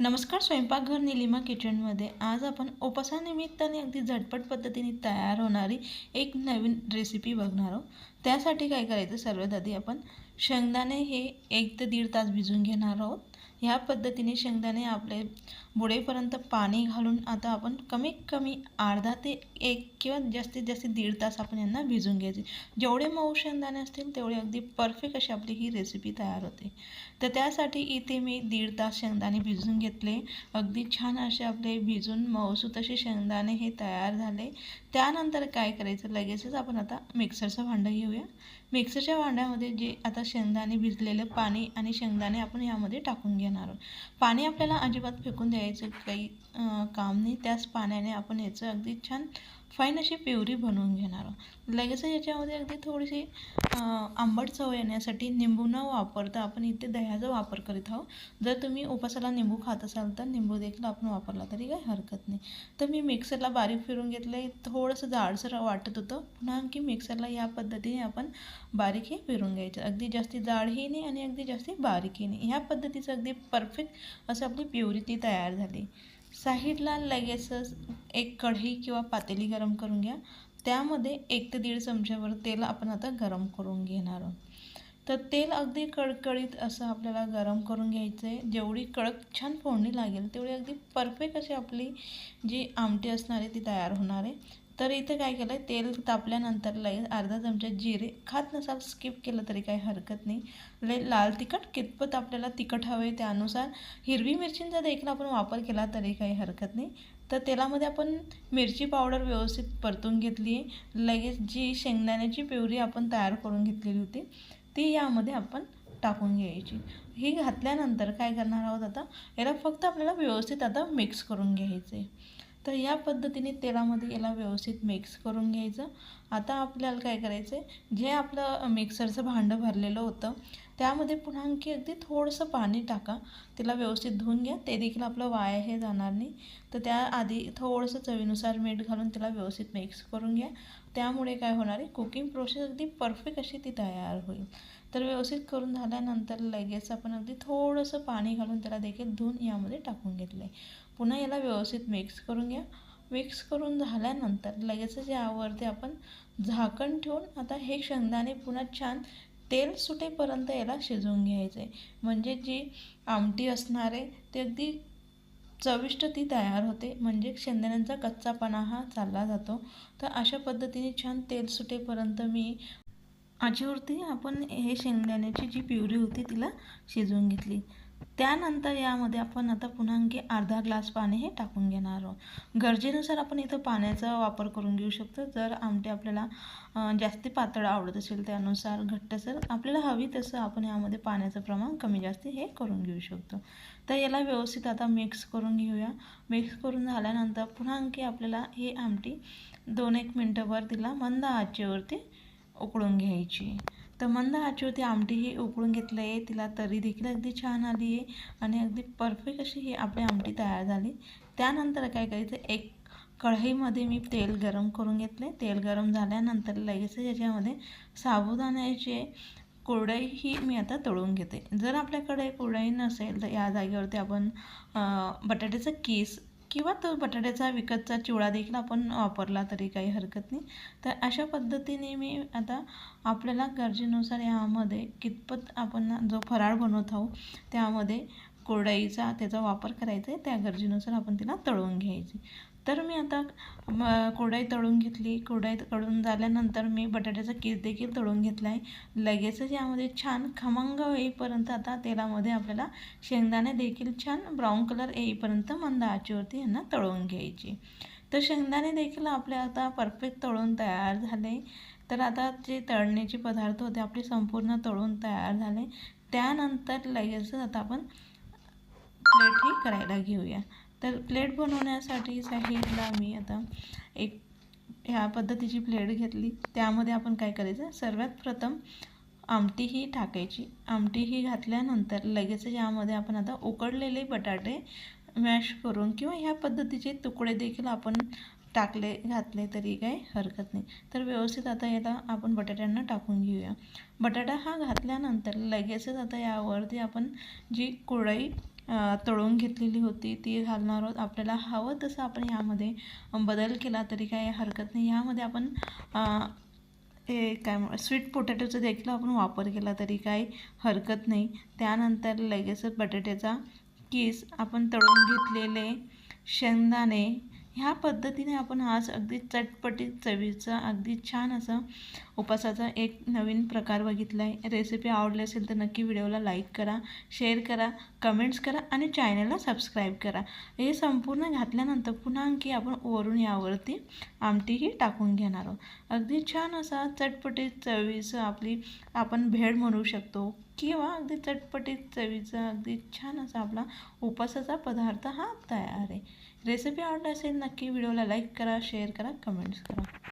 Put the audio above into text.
नमस्कार स्वयंपाकघर निलिमा किचनमध्ये. आज आपण उपासानिमित्ताने अगदी झटपट पद्धतीने तयार होणारी एक नवीन रेसिपी बघणार आहोत. त्यासाठी काय करायचं? सर्वात आधी आपण शेंगदाणे हे एक ते दीड तास भिजून घेणार आहोत. ह्या पद्धतीने शेंगदाणे आपले बुडेपर्यंत पाणी घालून आता आपण कमीत कमी अर्धा ते एक किंवा जास्तीत जास्त दीड तास आपण यांना भिजून घ्यायचे. जेवढे मऊ शेंगदाणे असतील तेवढे अगदी परफेक्ट अशी आपली ही रेसिपी तयार होते. तर त्यासाठी इथे मी दीड तास शेंगदाणे भिजून घेतले. अगदी छान असे आपले भिजून मऊसूत असे शेंगदाणे हे तयार झाले. त्यानंतर काय करायचं? लगेचच आपण आता मिक्सरचं भांडं घेऊया. मिक्सरच्या भांड्यामध्ये जे आता शेंगदाणे भिजलेलं पाणी आणि शेंगदाणे आपण यामध्ये टाकून घेणार आहोत. पाणी आपल्याला अजिबात फेकून द्यायचं काही काम नाही. त्याच पाण्याने आपण याचं अगदी छान फाईन अशी प्युरी बनवून घेणार आहोत. लगेच याच्यामध्ये अगदी थोडीशी आंबट चव येण्यासाठी निंबू न वापरता आपण इथे दह्याचा वापर करीत आहोत. जर तुम्ही उपासाला निंबू खात असाल तर निंबू देखील आपण वापरला तरी काही हरकत नाही. तर मी मिक्सरला बारीक फिरून घेतलं आहे थोडंसं जाडसर वाटत होतं. पुन्हा आणखी मिक्सरला या पद्धतीने आपण बारीकही फिरून घ्यायचं. अगदी जास्ती जाडही नाही आणि अगदी जास्ती बारीकही नाही. ह्या पद्धतीचं अगदी परफेक्ट असं आपली प्युरी ती तयार झाली. साईडला लगेचच एक कढई किंवा पातेली गरम करून घ्या. त्यामध्ये एक ते दीड चमच्यावर तेल आपण आता गरम करून घेणार आहोत. तर तेल अगदी कडकडीत असं आपल्याला गरम करून घ्यायचं आहे जेवढी कडक छान फोडणी लागेल तेवढी अगदी परफेक्ट अशी आपली जी आमटी असणार आहे ती तयार होणार आहे. तर इथे काय केलं आहे तेल तापल्यानंतर लगेच अर्धा चमचा जिरे खात नसाल स्किप केलं तरी काही हरकत नाही. लय लाल तिखट कितपत आपल्याला तिखट हवे त्यानुसार. हिरवी मिरचींचा देखील आपण वापर केला तरी काही हरकत नाही. तर तेलामध्ये आपण मिरची पावडर व्यवस्थित परतून घेतली आहे. लगेच जी शेंगदाण्याची पिवरी आपण तयार करून घेतलेली होती ती यामध्ये आपण टाकून घ्यायची. ही घातल्यानंतर काय करणार आहोत आता? याला फक्त आपल्याला व्यवस्थित आता मिक्स करून घ्यायचं आहे तर या पद्धतीने तेलामध्ये याला व्यवस्थित मिक्स करून घ्यायचं. आता आपल्याला काय करायचं आहे जे आपलं मिक्सरचं भांडं भरलेलं होतं त्यामध्ये पुन्हा आणखी अगदी थोडंसं पाणी टाका. तिला व्यवस्थित धुवून घ्या. ते देखील आपलं वाया हे जाणार नाही. तर त्याआधी थोडंसं चवीनुसार मीठ घालून तिला व्यवस्थित मिक्स करून घ्या. त्यामुळे काय होणार आहे? कुकिंग प्रोसेस अगदी परफेक्ट अशी ती तयार होईल. तर व्यवस्थित करून झाल्यानंतर लगेच आपण अगदी थोडंसं पाणी घालून त्याला देखील धुवून यामध्ये टाकून घेतलं आहे पुन्हा याला व्यवस्थित मिक्स करून घ्या. मिक्स करून झाल्यानंतर लगेचच यावरती आपण झाकण ठेवून आता हे शेंगदाणे पुन्हा छान तेल सुटेपर्यंत याला शिजवून घ्यायचं. आहे म्हणजे जी आमटी असणारे ते अगदी चविष्ट ती तयार होते. म्हणजे शेंगदाण्यांचा कच्चापणा हा चालला जातो. तर अशा पद्धतीने छान तेल सुटेपर्यंत मी आजीवरती आपण हे शेंगदाण्याची जी प्युरी होती तिला शिजवून घेतली. त्यानंतर यामध्ये आपण आता पुन्हा आणखी अर्धा ग्लास पाणी हे टाकून घेणार आहोत. गरजेनुसार आपण इथं पाण्याचा वापर करून घेऊ शकतो. जर आमटे आपल्याला जास्ती पातळ आवडत असेल त्यानुसार घट्टसर आपल्याला हवी तसं आपण यामध्ये पाण्याचं प्रमाण कमी जास्ती हे करून घेऊ शकतो. तर याला व्यवस्थित आता मिक्स करून घेऊया. मिक्स करून झाल्यानंतर पुन्हा आणखी आपल्याला हे आमटी दोन एक मिनटंभर तिला मंद आचेवरती उकळून घ्यायची. तर मंद आचेवरती आमटी ही उकळून घेतलं आहे. तिला तरी देखील अगदी छान आली आहे आणि अगदी परफेक्ट अशी ही आपली आमटी तयार झाली. त्यानंतर काय करायचं? एक कढईमध्ये मी तेल गरम करून घेतले तेल गरम झाल्यानंतर लगेच याच्यामध्ये साबुदाण्याचे कुरडई ही मी आता तळून घेते. जर आपल्याकडे कुरडई नसेल तर या जागेवरती आपण बटाट्याचं कीस किंवा तो बटाट्याचा विकतचा चिवडा देखील आपण वापरला तरी काही हरकत नाही. तर अशा पद्धतीने मी आता आपल्याला गरजेनुसार यामध्ये कितपत आपण जो फराळ बनवत आहोत त्यामध्ये कोरडाईचा त्याचा वापर करायचा आहे त्या गरजेनुसार आपण तिला तळून घ्यायची. तर मी आता कोरडाई तळून घेतली. कोरडाई तळून झाल्यानंतर मी बटाट्याचा केस देखील तळून घेतला आहे. लगेचच यामध्ये छान खमंग येईपर्यंत आता तेलामध्ये आपल्याला शेंगदाणे देखील छान ब्राऊन कलर येईपर्यंत मंद आचीवरती यांना तळून घ्यायची. तर शेंगदाणे देखील आपले आता परफेक्ट तळून तयार झाले. तर आता जे तळण्याचे पदार्थ होते आपले संपूर्ण तळून तयार झाले. त्यानंतर लगेचच आता आपण प्लेट ही करायला घेऊया. तर प्लेट बनवण्यासाठी साईडला मी आता एक ह्या पद्धतीची प्लेट घेतली. त्यामध्ये आपण काय करायचं? सर्वात प्रथम आमटी ही टाकायची. आमटी ही घातल्यानंतर लगेच यामध्ये आपण आता उकडलेले बटाटे मॅश करून किंवा ह्या पद्धतीचे तुकडे देखील आपण टाकले घातले तरी काही हरकत नाही. तर व्यवस्थित आता याला आपण बटाट्यांना टाकून घेऊया. बटाटा हा घातल्यानंतर लगेचच आता यावरती आपण जी कुरडई तळून घेतलेली होती ती घालणार आहोत. आपल्याला हवं तसं आपण यामध्ये बदल केला तरी काय हरकत नाही. यामध्ये आपण हे काय म्हण स्वीट पोटॅटोचा देखील आपण वापर केला तरी काही हरकत नाही. त्यानंतर लगेचच बटाट्याचा किस आपण तळून घेतलेले शेंगदाणे ह्या पद्धतीने आपण आज अगदी चटपटीत चवीचा अगदी छान असं उपासाचा एक नवीन प्रकार बघितला आहे रेसिपी आवडली असेल तर नक्की व्हिडिओला लाईक करा शेअर करा कमेंट्स करा आणि चॅनलला सबस्क्राईब करा. हे संपूर्ण घातल्यानंतर पुन्हा आणखी आपण वरून यावरती आमटीही टाकून घेणार आहोत. अगदी छान असा चटपटीत चवीचं आपली आपण भेळ म्हणू शकतो किंवा अगदी चटपटीत चवीचा अगदी छान असा आपला उपासाचा पदार्थ हा तयार आहे. रेसिपी आवडली असेल नक्की व्हिडिओला लाईक करा शेअर करा कमेंट्स करा.